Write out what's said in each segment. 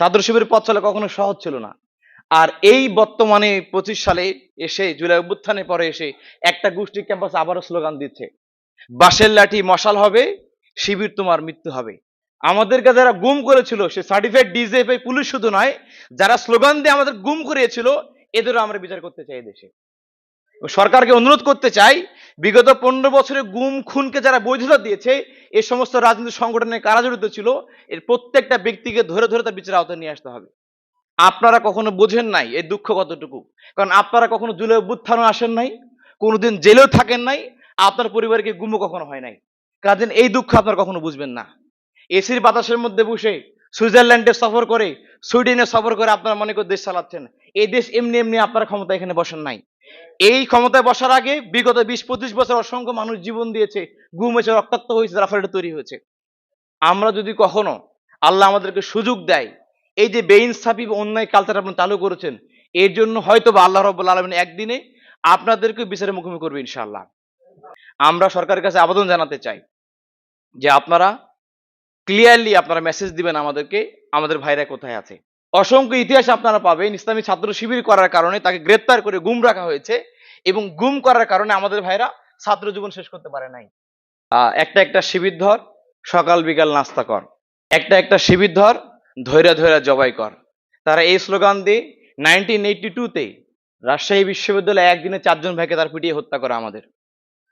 ছাত্র শিবিরের পথ চলা কখনো সহজ ছিল না। আর এই বর্তমানে পঁচিশ সালে এসে, জুলাই অভ্যুত্থানের পরে এসে একটা গোষ্ঠী ক্যাম্পাস আবারও স্লোগান দিচ্ছে, বাঁশের লাঠি মশাল হবে, শিবির তোমার মৃত্যু হবে। আমাদেরকে যারা গুম করেছিল, সে সার্টিফাইড ডিজিএফ পুলিশ শুধু নয়, যারা স্লোগান দিয়ে আমাদের গুম করিয়েছিল, এদেরও আমরা বিচার করতে চাই দেশে সরকারকে অনুরোধ করতে চাই, বিগত পনেরো বছরে গুম, খুনকে যারা বৈধতা দিয়েছে, এ সমস্ত রাজনৈতিক সংগঠনে কারা জড়িত ছিল, এর প্রত্যেকটা ব্যক্তিকে ধরে ধরে তার বিচার আওতায় নিয়ে আসতে হবে। আপনারা কখনো বোঝেন নাই এই দুঃখ কতটুকু? কারণ আপনারা কখনো জুলাই অভ্যুত্থানও আসেন নাই, কোনোদিন জেলেও থাকেন নাই, আপনার পরিবারকে গুমও কখনো হয় নাই। কাজেন এই দুঃখ আপনারা কখনো বুঝবেন না। এসির বাতাসের মধ্যে বসে সুইজারল্যান্ডে সফর করে, সুইডেনে সফর করে আপনারা মনে করে দেশ চালাচ্ছেন। এই দেশ এমনি এমনি আপনারা ক্ষমতা এখানে বসেন নাই। এই ক্ষমতায় বসার আগে বিগত বিশ পঁচিশ বছর অসংখ্য মানুষ জীবন দিয়েছে গুম হয়েছে, রক্তাক্ত হয়েছে রাফারেটা তৈরি হয়েছে। আমরা যদি কখনো আল্লাহ আমাদেরকে সুযোগ দেয়, এই যে বেইনসাফি অন্যায় কালচার আপনি চালু করেছেন, এর জন্য হয়তো বা আল্লাহ রব্বুল আলমিন একদিনে আপনাদেরকে বিচারের মুখোমুখি করবে ইনশাআল্লাহ। আমরা সরকারের কাছে আবেদন জানাতে চাই যে আপনারা ক্লিয়ারলি আপনারা মেসেজ দিবেন আমাদেরকে, আমাদের ভাইরা কোথায় আছে। অসংখ্য ইতিহাস আপনারা পাবেন। ইসলামী ছাত্র শিবির করার কারণে তাকে গ্রেপ্তার করে গুম রাখা হয়েছে এবং গুম করার কারণে আমাদের ভাইরা ছাত্র জীবন শেষ করতে পারে নাই। একটা একটা শিবির ধর, সকাল বিকাল নাস্তা কর। একটা একটা শিবির ধর ধৈর্য ধৈরা জবাই কর। তারা এই স্লোগান দিয়ে নাইনটিন এইটটি টুতে রাজশাহী বিশ্ববিদ্যালয়ে একদিনে চারজন ভাইকে তার পিটিয়ে হত্যা করা আমাদের।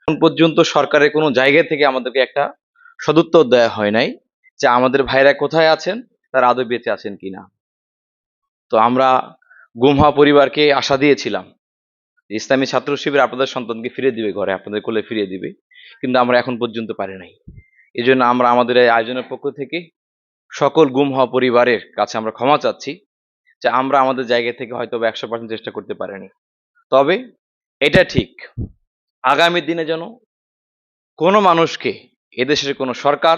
এখন পর্যন্ত সরকারের কোনো জায়গা থেকে আমাদেরকে একটা সদুত্তর দেওয়া হয় নাই যে আমাদের ভাইরা কোথায় আছেন, তারা আদৌ বেঁচে আছেন কিনা। তো আমরা গুম হওয়া পরিবারকে আশা দিয়েছিলাম। ইসলামী ছাত্র শিবির আপনাদের সন্তানকে ফিরে দিবে ঘরে, আপনাদের কোলে ফিরিয়ে দিবে। কিন্তু আমরা এখন পর্যন্ত পারি নাই। এই জন্য আমরা আমাদের এই আয়োজনের পক্ষ থেকে সকল গুম হওয়া পরিবারের কাছে আমরা ক্ষমা চাচ্ছি যে আমরা আমাদের জায়গা থেকে হয়তো একশো পার্সেন্ট চেষ্টা করতে পারিনি। তবে এটা ঠিক, আগামী দিনে যেন কোনো মানুষকে এদেশের কোনো সরকার,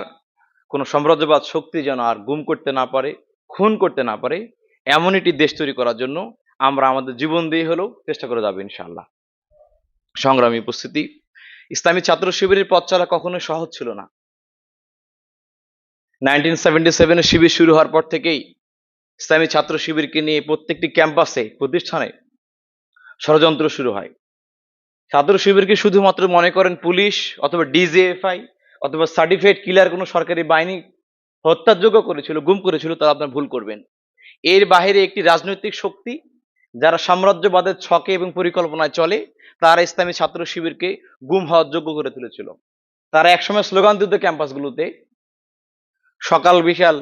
কোনো সাম্রাজ্যবাদ শক্তি যেন আর গুম করতে না পারে, খুন করতে না পারে এমন একটি দেশ তৈরি করার জন্য আমরা আমাদের জীবন দিয়ে হলেও চেষ্টা করে যাব ইনশাআল্লাহ। সংগ্রামী উপস্থিতি, ইসলামী ছাত্র শিবিরের পথ চলা কখনোই সহজ ছিল না। নাইনটিন সেভেন্টি সেভেনে শিবির শুরু হওয়ার পর থেকেই ইসলামী ছাত্র শিবিরকে নিয়ে প্রত্যেকটি ক্যাম্পাসে, প্রতিষ্ঠানে ষড়যন্ত্র শুরু হয়। ছাত্র শিবিরকে শুধুমাত্র মনে করেন পুলিশ অথবা ডিজিএফআই অথবা সার্টিফাইড কিলার কোনো সরকারি বাহিনী হত্যাযোগ্য করেছিল, গুম করেছিল, তারা আপনার ভুল করবেন। এর বাহিরে একটি রাজনৈতিক শক্তি যারা সাম্রাজ্যবাদের ছকে এবং পরিকল্পনায় চলে, তারা ইসলামী ছাত্র শিবিরকে গুম হওয়ার যোগ্য করে তুলেছিল। তারা একসময় স্লোগান দিত ক্যাম্পাসগুলোতে, সকাল বিকাল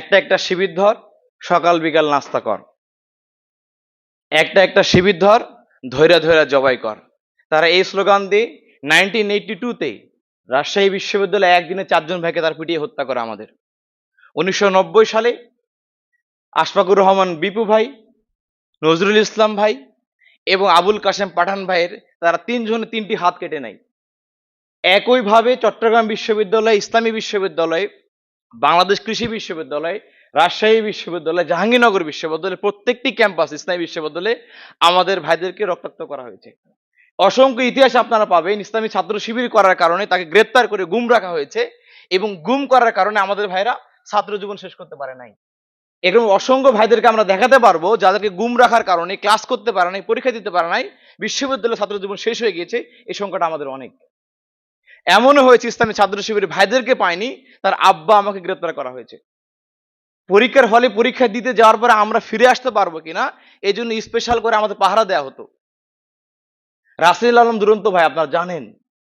একটা একটা শিবির ধর, সকাল বিকাল নাস্তা কর। একটা একটা শিবির ধর ধৈর্য ধৈর্য জবাই কর। তারা এই স্লোগান দিয়ে নাইনটিন এইটটি টুতে রাজশাহী বিশ্ববিদ্যালয়ে একদিনে চারজন ভাইকে তার পিটিয়ে হত্যা করে আমাদের। উনিশশো নব্বই সালে আশফাকুর রহমান বিপু ভাই, নজরুল ইসলাম ভাই এবং আবুল কাশেম পাঠান ভাইয়ের তারা তিনজনে তিনটি হাত কেটে নেয়। একইভাবে চট্টগ্রাম বিশ্ববিদ্যালয়, ইসলামী বিশ্ববিদ্যালয়, বাংলাদেশ কৃষি বিশ্ববিদ্যালয়, রাজশাহী বিশ্ববিদ্যালয়, জাহাঙ্গীরনগর বিশ্ববিদ্যালয়, প্রত্যেকটি ক্যাম্পাস ইসলামী বিশ্ববিদ্যালয়ে আমাদের ভাইদেরকে রক্তাক্ত করা হয়েছে। অসংখ্য ইতিহাস আপনারা পাবেন, ইসলামী ছাত্র শিবির করার কারণে তাকে গ্রেপ্তার করে গুম রাখা হয়েছে এবং গুম করার কারণে আমাদের ভাইরা ছাত্র জীবন শেষ করতে পারে নাই। এরকম অসংখ্য ভাইদেরকে আমরা দেখাতে পারব, যাদেরকে গুম রাখার কারণে ক্লাস করতে পারে নাই, পরীক্ষা দিতে পারে নাই, বিশ্ববিদ্যালয়ের ছাত্র জীবন শেষ হয়ে গিয়েছে, এই সংখ্যাটা আমাদের অনেক। এমনও হয়েছে, ইসলামী ছাত্র শিবিরের ভাইদেরকে পায়নি, তার আব্বা আমাকে গ্রেপ্তার করা হয়েছে। পরীক্ষার হলে পরীক্ষা দিতে যাওয়ার পরে আমরা ফিরে আসতে পারব কিনা এই জন্য স্পেশাল করে আমাদের পাহারা দেওয়া হতো। রাসেল আলম দুরন্ত ভাই, আপনারা জানেন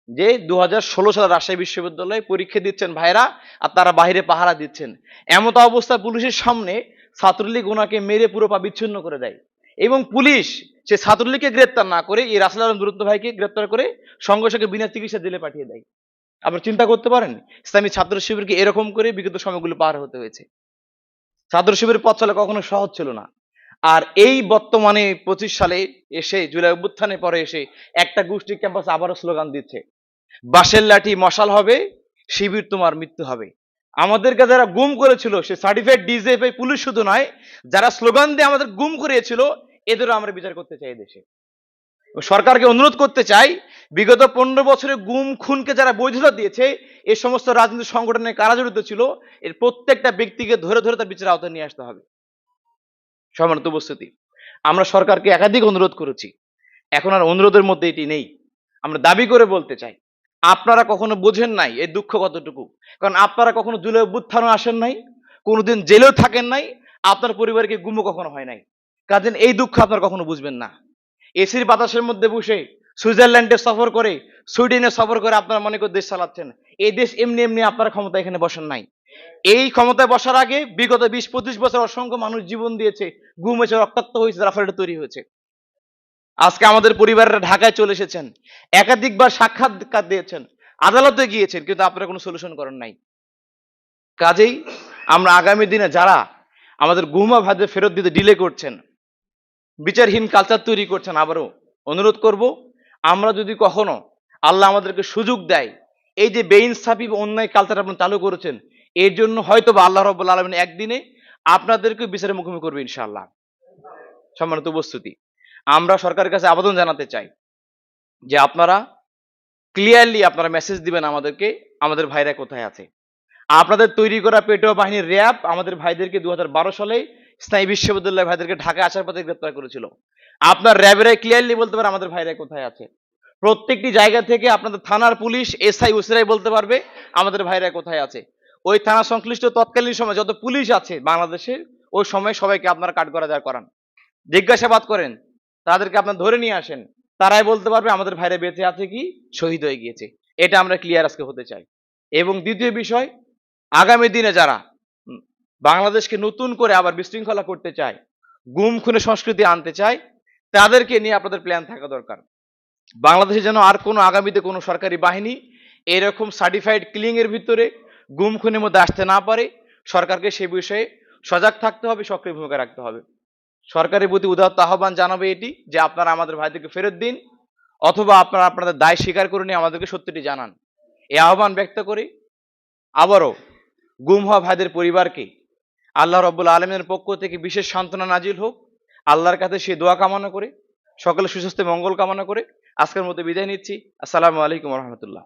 যে দু হাজার ষোলো সালে রাজশাহী বিশ্ববিদ্যালয়ে পরীক্ষা দিচ্ছেন ভাইরা আর তারা বাইরে পাহারা দিচ্ছেন। এমত অবস্থায় পুলিশের সামনে ছাত্রলীগ ওনাকে মেরে পুরো পা বিচ্ছিন্ন করে দেয়। এবং পুলিশ সে ছাত্রলীগকে গ্রেপ্তার না করে এই রাসেল আলম দুরন্ত ভাইকে গ্রেপ্তার করে সঙ্গে সঙ্গে বিনা চিকিৎসা জেলে পাঠিয়ে দেয়। আপনার চিন্তা করতে পারেন, ইসলামী ছাত্র শিবিরকে এরকম করে বিগত সময়গুলো পার হতে হয়েছে। ছাত্র শিবিরের পথ চলা কখনো সহজ ছিল না। আর এই বর্তমানে পঁচিশ সালে এসে জুলাই অভ্যুত্থানের পরে এসে একটা গোষ্ঠী ক্যাম্পাস আবারও স্লোগান দিচ্ছে বাঁশের লাঠি মশাল হবে, শিবির তোমার মৃত্যু হবে। আমাদেরকে যারা গুম করেছিল, সে সার্টিফাইড ডিজেএফআই পুলিশ শুধু নয়, যারা স্লোগান দিয়ে আমাদের গুম করিয়েছিল, এদেরও আমরা বিচার করতে চাই দেশে। সরকারকে অনুরোধ করতে চাই, বিগত পনেরো বছরে গুম, খুনকে যারা বৈধতা দিয়েছে, এ সমস্ত রাজনৈতিক সংগঠনে কারা জড়িত ছিল, এর প্রত্যেকটা ব্যক্তিকে ধরে ধরে তার বিচার আওতায় নিয়ে আসতে হবে। সমানত উপস্থিতি, আমরা সরকারকে একাধিক অনুরোধ করেছি। এখন আর অনুরোধের মধ্যে এটি নেই। আমরা দাবি করে বলতে চাই আপনারা কখনো বোঝেন নাই এই দুঃখ কতটুকু? কারণ আপনারা কখনো জুলে অভ্যুত্থানও আসেন নাই? কোনোদিন জেলেও থাকেন নাই? আপনার পরিবারকে গুমও কখনো হয় নাই? কাজেন এই দুঃখ আপনার কখনো বুঝবেন না। এসির বাতাসের মধ্যে বসে সুইজারল্যান্ডে সফর করে, সুইডেনে সফর করে আপনারা মনে করে দেশ চালাচ্ছেন। এই দেশ এমনি এমনি আপনার ক্ষমতা এখানে বসেন নাই। এই ক্ষমতায় বসার আগে বিগত বিশ পঁচিশ বছর অসংখ্য মানুষ জীবন দিয়েছে গুম রক্তাক্ত হয়েছে ফলে তৈরি হয়েছে। আজকে আমাদের পরিবারেরা ঢাকায় চলে এসেছেন। একাধিকবার সাক্ষাৎকার দিয়েছেন। আদালতে গিয়েছেন, কিন্তু আপনারা কোনো সলিউশন করেন নাই। কাজেই আমরা আগামী দিনে যারা আমাদের গুমা ভাজে ফেরত দিতে ডিলে করছেন, বিচারহীন কালচার তৈরি করছেন, আবারও অনুরোধ করব, আমরা যদি কখনো আল্লাহ আমাদেরকে সুযোগ দেয়, এই যে বেইনসাফি বা অন্যায় কালচার আপনি চালু করেছেন, এর জন্য হয়তো বা আল্লাহ রব্বুল আলমিন একদিনে আপনাদেরকে বিচারের মুখোমুখি করবে ইনশাআল্লাহ। সম্মানিত উপস্থিতি। আমরা সরকারের কাছে আবেদন জানাতে চাই যে আপনারা ক্লিয়ারলি আপনারা মেসেজ দিবেন আমাদেরকে, আমাদের ভাইরা কোথায় আছে। আপনাদের তৈরি করা পেটোয়া বাহিনীর র্যাব আমাদের ভাইদেরকে দু হাজার বারো সালে স্নায়ী বিশ্ববিদ্যালয় ভাইদেরকে ঢাকা আসার পথে গ্রেপ্তার করেছিল। আপনার র্যাবেরাই ক্লিয়ারলি বলতে পারে আমাদের ভাইরা কোথায় আছে। প্রত্যেকটি জায়গা থেকে আপনাদের থানার পুলিশ, এসআই উসিরাই বলতে পারবে আমাদের ভাইরা কোথায় আছে। ওই থানা সংশ্লিষ্ট তৎকালীন সময় যত পুলিশ আছে বাংলাদেশে, ওই সময় সবাইকে আপনারা কাঠ করা যায় করান। জিজ্ঞাসাবাদ করেন তাদেরকে আপনার ধরে নিয়ে আসেন। তারাই বলতে পারবে আমাদের ভাইরা বেঁচে আছে কি? শহীদ হয়ে গিয়েছে। এটা আমরা ক্লিয়ার আজকে হতে চাই। এবং দ্বিতীয় বিষয়, আগামী দিনে যারা বাংলাদেশকে নতুন করে আবার বিশৃঙ্খলা করতে চায়, গুম খুনে সংস্কৃতি আনতে চায়, তাদেরকে নিয়ে আপনাদের প্ল্যান থাকা দরকার। বাংলাদেশে যেন আর কোনো আগামীতে কোনো সরকারি বাহিনী এরকম সার্টিফাইড ক্লিং এর ভিতরে গুম খুনের মধ্যে আসতে না পারে। সরকারকে সে বিষয়ে সজাগ থাকতে হবে, সক্রিয় ভূমিকা রাখতে হবে। সরকারের প্রতি উদাত্ত আহ্বান জানাবে এটি, যে আপনারা আমাদের ভাইদেরকে ফেরত দিন, অথবা আপনারা আপনাদের দায় স্বীকার করে নিয়ে আমাদেরকে সত্যিটি জানান। এই আহ্বান ব্যক্ত করি, আবারও গুম হওয়া ভাইদের পরিবারকে, আল্লাহ রব্বুল আলমের পক্ষ থেকে বিশেষ সান্ত্বনা নাজিল হোক, আল্লাহর কাছে সে দোয়া কামনা করে, সকলে সুস্বাস্থ্য মঙ্গল কামনা করে, আজকের মতো বিদায় নিচ্ছি, আসসালামু আলাইকুম রহমতুল্লাহ।